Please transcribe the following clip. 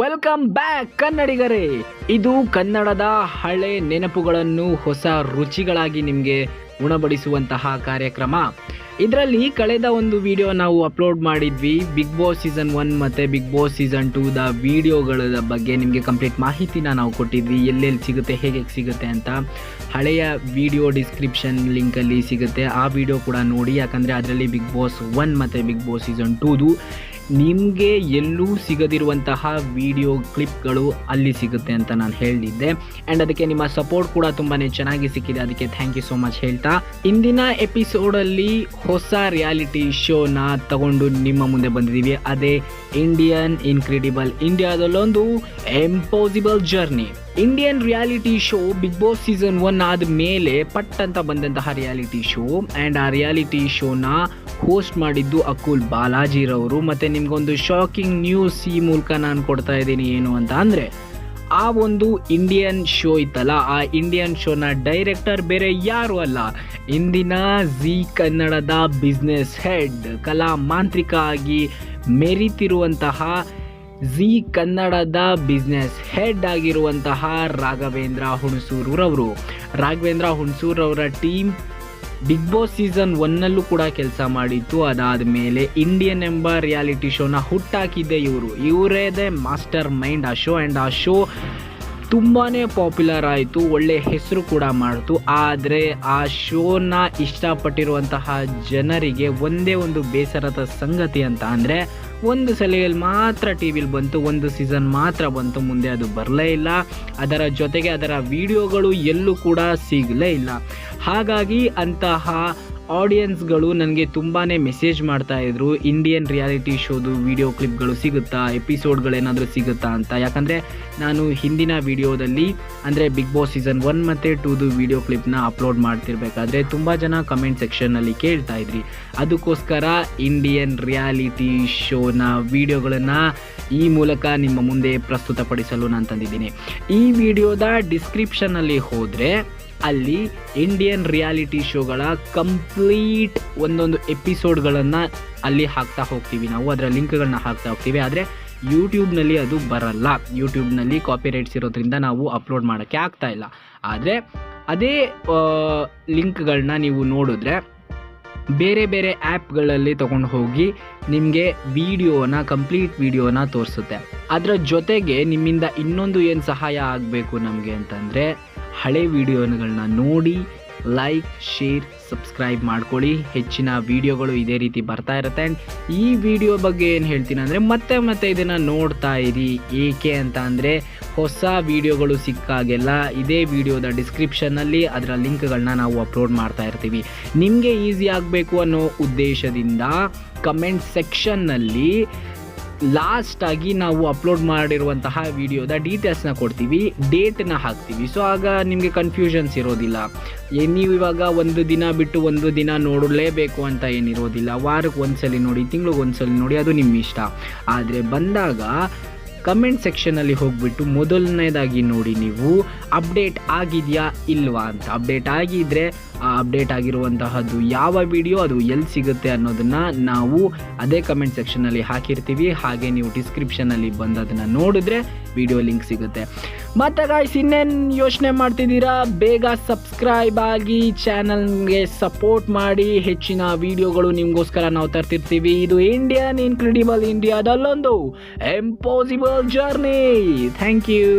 Welcome back ಕನ್ನಡಿಗರೇ. ಇದು ಕನ್ನಡದ ಹಳೆ ನೆನಪುಗಳನ್ನು, ಹೊಸ ರುಚಿಗಳಾಗಿ ನಿಮಗೆ ಉಣಬಡಿಸುವಂತಹ ಕಾರ್ಯಕ್ರಮ. ಇದರಲ್ಲಿ ಕಳೆದ ಒಂದು ವಿಡಿಯೋ ನಾವು ಅಪ್ಲೋಡ್ ಮಾಡಿದ್ವಿ. ಬಿಗ್ ಬಾಸ್ ಸೀಸನ್ ಒನ್ ಮತ್ತು ಬಿಗ್ ಬಾಸ್ ಸೀಸನ್ ಟೂ ದ ವಿಡಿಯೋಗಳ ಬಗ್ಗೆ ನಿಮಗೆ ಕಂಪ್ಲೀಟ್ ಮಾಹಿತಿನ ನಾವು ಕೊಟ್ಟಿದ್ವಿ. ಎಲ್ಲೆಲ್ಲಿ ಸಿಗುತ್ತೆ, ಹೇಗೆ ಸಿಗುತ್ತೆ ಅಂತ ಹಳೆಯ ವಿಡಿಯೋ ಡಿಸ್ಕ್ರಿಪ್ಷನ್ ಲಿಂಕಲ್ಲಿ ಸಿಗುತ್ತೆ. ಆ ವಿಡಿಯೋ ಕೂಡ ನೋಡಿ. ಯಾಕಂದರೆ ಅದರಲ್ಲಿ ಬಿಗ್ ಬಾಸ್ ಒನ್ ಮತ್ತು ಬಿಗ್ ಬಾಸ್ ಸೀಸನ್ ಟೂದು ನಿಮಗೆ ಎಲ್ಲೂ ಸಿಗದಿರುವಂತಹ ವಿಡಿಯೋ ಕ್ಲಿಪ್ಗಳು ಅಲ್ಲಿ ಸಿಗುತ್ತೆ ಅಂತ ನಾನು ಹೇಳಿದ್ದೆ. ಆ್ಯಂಡ್ ಅದಕ್ಕೆ ನಿಮ್ಮ ಸಪೋರ್ಟ್ ಕೂಡ ತುಂಬಾ ಚೆನ್ನಾಗಿ ಸಿಕ್ಕಿದೆ. ಅದಕ್ಕೆ ಥ್ಯಾಂಕ್ ಯು ಸೋ ಮಚ್ ಹೇಳ್ತಾ. ಇಂದಿನ ಎಪಿಸೋಡಲ್ಲಿ ಹೊಸ ರಿಯಾಲಿಟಿ ಶೋನ ತಗೊಂಡು ನಿಮ್ಮ ಮುಂದೆ ಬಂದಿದ್ದೀವಿ. ಅದೇ Indian incredible ಇಂಡಿಯಾದಲ್ಲೊಂದು impossible journey Indian reality show big boss season one ಆದ ಮೇಲೆ ಪಟ್ ಅಂತ ಬಂದಂತಹ ರಿಯಾಲಿಟಿ ಶೋ ಆ್ಯಂಡ್ ಆ ರಿಯಾಲಿಟಿ ಶೋನ ಹೋಸ್ಟ್ ಮಾಡಿದ್ದು ಅಕುಲ್ ಬಾಲಾಜಿರವರು. ಮತ್ತು ನಿಮಗೊಂದು ಶಾಕಿಂಗ್ ನ್ಯೂಸ್ ಈ ಮೂಲಕ ನಾನು ಕೊಡ್ತಾ ಇದ್ದೀನಿ ಏನು ಅಂತ ಅಂದರೆ, ಆ ಒಂದು ಇಂಡಿಯನ್ ಶೋ ಇತ್ತಲ್ಲ ಆ ಇಂಡಿಯನ್ ಶೋನ ಡೈರೆಕ್ಟರ್ ಬೇರೆ ಯಾರು ಅಲ್ಲ. ಇಂದಿನ ಜಿ ಕನ್ನಡದ ಬಿಸ್ನೆಸ್ ಹೆಡ್ ಕಲಾ ಮಾಂತ್ರಿಕ ಆಗಿ ಮೆರಿತಿರುವಂತಹ ಜಿ ಕನ್ನಡದ ಬಿಸ್ನೆಸ್ ಹೆಡ್ ಆಗಿರುವಂತಹ ರಾಘವೇಂದ್ರ ಹುಣಸೂರವರು. ರಾಘವೇಂದ್ರ ಹುಣಸೂರವರ ಟೀಮ್ ಬಿಗ್ ಬಾಸ್ ಸೀಸನ್ ಒನ್ನಲ್ಲೂ ಕೂಡ ಕೆಲಸ ಮಾಡಿತ್ತು. ಅದಾದ ಮೇಲೆ ಇಂಡಿಯನ್ ಎಂಬ ರಿಯಾಲಿಟಿ ಶೋನ ಹುಟ್ಟಾಕಿದ್ದೆ ಇವರು. ಇವರೇದೇ ಮಾಸ್ಟರ್ ಮೈಂಡ್ ಆ ಶೋ ಆ್ಯಂಡ್ ಆ ಶೋ ತುಂಬಾ ಪಾಪ್ಯುಲರ್ ಆಯಿತು, ಒಳ್ಳೆ ಹೆಸರು ಕೂಡ ಮಾಡಿತು. ಆದರೆ ಆ ಶೋನ ಇಷ್ಟಪಟ್ಟಿರುವಂತಹ ಜನರಿಗೆ ಒಂದೇ ಒಂದು ಬೇಸರದ ಸಂಗತಿ ಅಂತ ಅಂದರೆ, ಒಂದು ಸಲಿಯಲ್ಲಿ ಮಾತ್ರ ಟಿ ವಿಲಿ ಬಂತು, ಒಂದು ಸೀಸನ್ ಮಾತ್ರ ಬಂತು, ಮುಂದೆ ಅದು ಬರಲೇ ಇಲ್ಲ. ಅದರ ಜೊತೆಗೆ ಅದರ ವಿಡಿಯೋಗಳು ಎಲ್ಲೂ ಕೂಡ ಸಿಗಲೇ ಇಲ್ಲ. ಹಾಗಾಗಿ ಅಂತಹ ಆಡಿಯನ್ಸ್ಗಳು ನನಗೆ ತುಂಬಾ ಮೆಸೇಜ್ ಮಾಡ್ತಾಯಿದ್ರು ಇಂಡಿಯನ್ ರಿಯಾಲಿಟಿ ಶೋದು ವಿಡಿಯೋ ಕ್ಲಿಪ್ಗಳು ಸಿಗುತ್ತಾ? ಎಪಿಸೋಡ್ಗಳೇನಾದರೂ ಸಿಗುತ್ತಾ ಅಂತ? ಯಾಕಂದರೆ ನಾನು ಹಿಂದಿನ ವಿಡಿಯೋದಲ್ಲಿ ಅಂದರೆ ಬಿಗ್ ಬಾಸ್ ಸೀಸನ್ ಒನ್ ಮತ್ತು ಟೂದು ವಿಡಿಯೋ ಕ್ಲಿಪ್ನ ಅಪ್ಲೋಡ್ ಮಾಡ್ತಿರ್ಬೇಕಾದ್ರೆ ತುಂಬ ಜನ ಕಮೆಂಟ್ ಸೆಕ್ಷನ್ನಲ್ಲಿ ಕೇಳ್ತಾ ಇದ್ರಿ. ಅದಕ್ಕೋಸ್ಕರ ಇಂಡಿಯನ್ ರಿಯಾಲಿಟಿ ಶೋನ ವಿಡಿಯೋಗಳನ್ನು ಈ ಮೂಲಕ ನಿಮ್ಮ ಮುಂದೆ ಪ್ರಸ್ತುತಪಡಿಸಲು ನಾನು ತಂದಿದ್ದೀನಿ. ಈ ವಿಡಿಯೋದ ಡಿಸ್ಕ್ರಿಪ್ಷನಲ್ಲಿ ಹೋದರೆ ಅಲ್ಲಿ ಇಂಡಿಯನ್ ರಿಯಾಲಿಟಿ ಶೋಗಳ ಕಂಪ್ಲೀಟ್ ಒಂದೊಂದು ಎಪಿಸೋಡ್ಗಳನ್ನು ಅಲ್ಲಿ ಹಾಕ್ತಾ ಹೋಗ್ತೀವಿ ನಾವು. ಅದರ ಲಿಂಕ್ಗಳನ್ನ ಹಾಕ್ತಾ ಹೋಗ್ತೀವಿ. ಆದರೆ ಯೂಟ್ಯೂಬ್ನಲ್ಲಿ ಅದು ಬರಲ್ಲ. ಯೂಟ್ಯೂಬ್ನಲ್ಲಿ ಕಾಪಿ ರೈಟ್ಸ್ ಇರೋದ್ರಿಂದ ನಾವು ಅಪ್ಲೋಡ್ ಮಾಡೋಕ್ಕೆ ಆಗ್ತಾ ಇಲ್ಲ. ಆದರೆ ಅದೇ ಲಿಂಕ್ಗಳನ್ನ ನೀವು ನೋಡಿದ್ರೆ ಬೇರೆ ಬೇರೆ ಆ್ಯಪ್ಗಳಲ್ಲಿ ತೊಗೊಂಡು ಹೋಗಿ ನಿಮಗೆ ವಿಡಿಯೋನ ಕಂಪ್ಲೀಟ್ ವಿಡಿಯೋನ ತೋರಿಸುತ್ತೆ. ಅದರ ಜೊತೆಗೆ ನಿಮ್ಮಿಂದ ಇನ್ನೊಂದು ಏನು ಸಹಾಯ ಆಗಬೇಕು ನಮಗೆ ಅಂತಂದರೆ ಹಳೆ ವಿಡಿಯೋಗಳನ್ನ ನೋಡಿ ಲೈಕ್ ಶೇರ್ ಸಬ್ಸ್ಕ್ರೈಬ್ ಮಾಡ್ಕೊಳ್ಳಿ. ಹೆಚ್ಚಿನ ವಿಡಿಯೋಗಳು ಇದೇ ರೀತಿ ಬರ್ತಾ ಇರುತ್ತೆ. ಆ್ಯಂಡ್ ಈ ವಿಡಿಯೋ ಬಗ್ಗೆ ಏನು ಹೇಳ್ತೀನಿ ಅಂದರೆ, ಮತ್ತೆ ಮತ್ತೆ ಇದನ್ನು ನೋಡ್ತಾ ಇರಿ. ಏಕೆ ಅಂತ ಅಂದರೆ, ಹೊಸ ವಿಡಿಯೋಗಳು ಸಿಕ್ಕಾಗೆಲ್ಲ ಇದೇ ವಿಡಿಯೋದ ಡಿಸ್ಕ್ರಿಪ್ಷನ್ನಲ್ಲಿ ಅದರ ಲಿಂಕ್ಗಳನ್ನ ನಾವು ಅಪ್ಲೋಡ್ ಮಾಡ್ತಾ ಇರ್ತೀವಿ. ನಿಮಗೆ ಈಸಿ ಆಗಬೇಕು ಅನ್ನೋ ಉದ್ದೇಶದಿಂದ ಕಮೆಂಟ್ ಸೆಕ್ಷನ್ನಲ್ಲಿ ಲಾಸ್ಟಾಗಿ ನಾವು ಅಪ್ಲೋಡ್ ಮಾಡಿರುವಂತಹ ವಿಡಿಯೋದ ಡೀಟೇಲ್ಸ್ನ ಕೊಡ್ತೀವಿ ಡೇಟನ್ನ ಹಾಕ್ತೀವಿ. ಸೊ ಆಗ ನಿಮಗೆ ಕನ್ಫ್ಯೂಷನ್ಸ್ ಇರೋದಿಲ್ಲ. ನೀವು ಇವಾಗ ಒಂದು ದಿನ ಬಿಟ್ಟು ಒಂದು ದಿನ ನೋಡಲೇಬೇಕು ಅಂತ ಏನಿರೋದಿಲ್ಲ. ವಾರಕ್ಕೆ ಒಂದ್ಸಲಿ ನೋಡಿ ತಿಂಗ್ಳಿಗೆ ಒಂದ್ಸಲಿ ನೋಡಿ, ಅದು ನಿಮ್ಮ ಇಷ್ಟ ಆದರೆ ಬಂದಾಗ ಕಮೆಂಟ್ ಸೆಕ್ಷನಲ್ಲಿ ಹೋಗ್ಬಿಟ್ಟು ಮೊದಲನೇದಾಗಿ ನೋಡಿ ನೀವು ಅಪ್ಡೇಟ್ ಆಗಿದೆಯಾ ಇಲ್ವಾ ಅಂತ. ಅಪ್ಡೇಟ್ ಆಗಿದ್ದರೆ ಆ ಅಪ್ಡೇಟ್ ಆಗಿರುವಂತಹದ್ದು ಯಾವ ವಿಡಿಯೋ ಅದು ಎಲ್ಲಿ ಸಿಗುತ್ತೆ ಅನ್ನೋದನ್ನು ನಾವು ಅದೇ ಕಮೆಂಟ್ ಸೆಕ್ಷನಲ್ಲಿ ಹಾಕಿರ್ತೀವಿ. ಹಾಗೆ ನೀವು ಡಿಸ್ಕ್ರಿಪ್ಷನಲ್ಲಿ ಬಂದದನ್ನು ನೋಡಿದ್ರೆ ವಿಡಿಯೋ ಲಿಂಕ್ ಸಿಗುತ್ತೆ. ಮತ್ತೆ ಗಾಯ್ಸ್ ಇನ್ನೇನು ಯೋಚನೆ ಮಾಡ್ತಿದ್ದೀರಾ? ಬೇಗ ಸಬ್ಸ್ಕ್ರೈಬ್ ಆಗಿ ಚಾನಲ್ಗೆ ಸಪೋರ್ಟ್ ಮಾಡಿ. ಹೆಚ್ಚಿನ ವಿಡಿಯೋಗಳು ನಿಮಗೋಸ್ಕರ ನಾವು ತರ್ತಿರ್ತೀವಿ. ಇದು ಇಂಡಿಯನ್ ಇನ್ಕ್ರೆಡಿಬಲ್ ಇಂಡಿಯಾದಲ್ಲೊಂದು ಇಂಪಾಸಿಬಲ್ ಜರ್ನಿ ಥ್ಯಾಂಕ್ ಯು